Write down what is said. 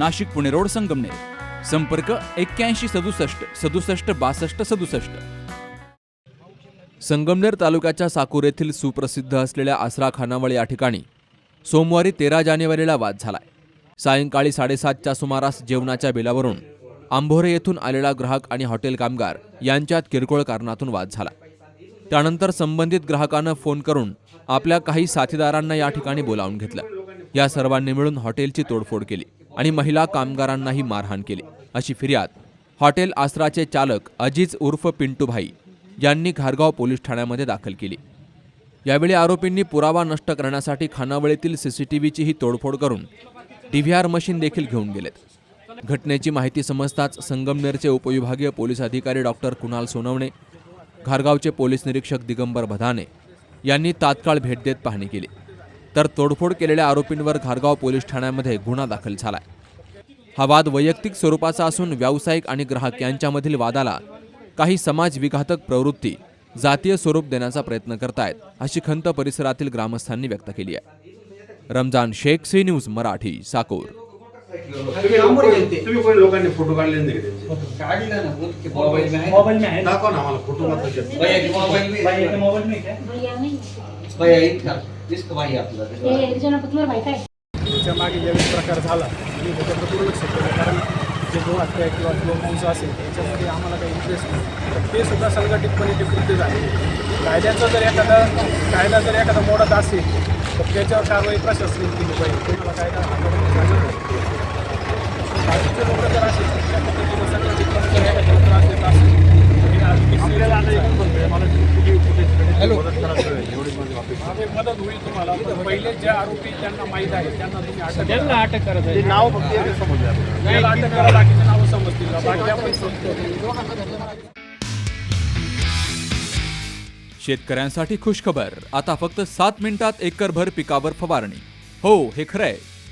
Nashik Pune road Sangamner. संपर्क एक्क्याऐंशी सदुसष्ट सदुसष्ट बासष्ट सदुसष्ट. संगमनेर तालुक्याच्या साकूर येथील सुप्रसिद्ध असलेल्या आसरा खानावळ या ठिकाणी सोमवारी तेरा जानेवारीला वाद झालाय. सायंकाळी साडेसातच्या सुमारास जेवणाच्या बिलावरून आंभोरे येथून आलेला ग्राहक आणि हॉटेल कामगार यांच्यात किरकोळ कारणातून वाद झाला. त्यानंतर संबंधित ग्राहकानं फोन करून आपल्या काही साथीदारांना या ठिकाणी बोलावून घेतलं. या सर्वांनी मिळून हॉटेलची तोडफोड केली. आणि महिला कामगारांनाही मारहाण केली. अशी फिर्याद हॉटेल आसराचे चालक अजीज उर्फ पिंटूभाई यांनी घारगाव पोलीस ठाण्यामध्ये दाखल केली. यावेळी आरोपींनी पुरावा नष्ट करण्यासाठी खानावळीतील सीसीटीव्हीचीही तोडफोड करून डीव्हीआर मशीन देखील घेऊन गेलेत. घटनेची माहिती समजताच संगमनेरचे उपविभागीय पोलीस अधिकारी डॉक्टर कुणाल सोनवणे घारगावचे पोलीस निरीक्षक दिगंबर भदाने यांनी तात्काळ भेट देत पाहणी केली. तर तोडफोड केलेल्या आरोपींवर घारगाव पोलीस ठाण्यामध्ये गुन्हा दाखल झालाय. हा वाद वैयक्तिक स्वरूपाचा असून व्यावसायिक आणि ग्राहक यांच्यामधील वादाला काही समाज विघातक प्रवृत्ती जातीय स्वरूप देण्याचा प्रयत्न करतायत अशी खंत परिसरातील ग्रामस्थांनी व्यक्त केली आहे. Ramzan Shaikh C news Marathi Sakor. तुम्ही तुम्ही कोणी लोकांनी फोटो काढले नाही का त्यांचे? काढलं ना खुद के मोबाइल में है मोबाइल में है दाखवा ना आम्हाला फोटो मात्र भैया के मोबाइल में भाई के है मोबाइल में क्या भैया नाही. भैया इतना इसका भाई आपला ते रिजनपतवर माहीत आहे. त्याच्यामागे प्रकार झाला मी त्याच्याकडे दुर्लक्ष केलं कारण जे गो हत्या किंवा गोवंश असेल त्याच्यामध्ये आम्हाला काही इंटरेस्ट नाही. तर ते सुद्धा संघटितपणे ते कृत्य झाले. कायद्याचा जर एखादा कायदा जर एखादा मोडत असेल तर त्याच्यावर कारवाई प्रशासनाने केली पाहिजे. कोणाला कायदा हाताळून. बाकीचे लोक जर असेल त्या पद्धतीने संघटितपणे जर एखाद्याला त्रास देत असेल तर हे आरोपी आम्ही मदत होईल तुम्हाला पण पहिले जे आरोपी त्यांना माहीत आहे. त्यांना तुम्ही अटक त्यांना अटक करत नाव. फक्त अटक करा बाकीचे नावं समजतील. बाकी आपण समजतो. शेतकऱ्यांसाठी खुशखबर. आता फक्त सात मिनिटात एकरभर पिकावर फवारणी. हो हे खरं आहे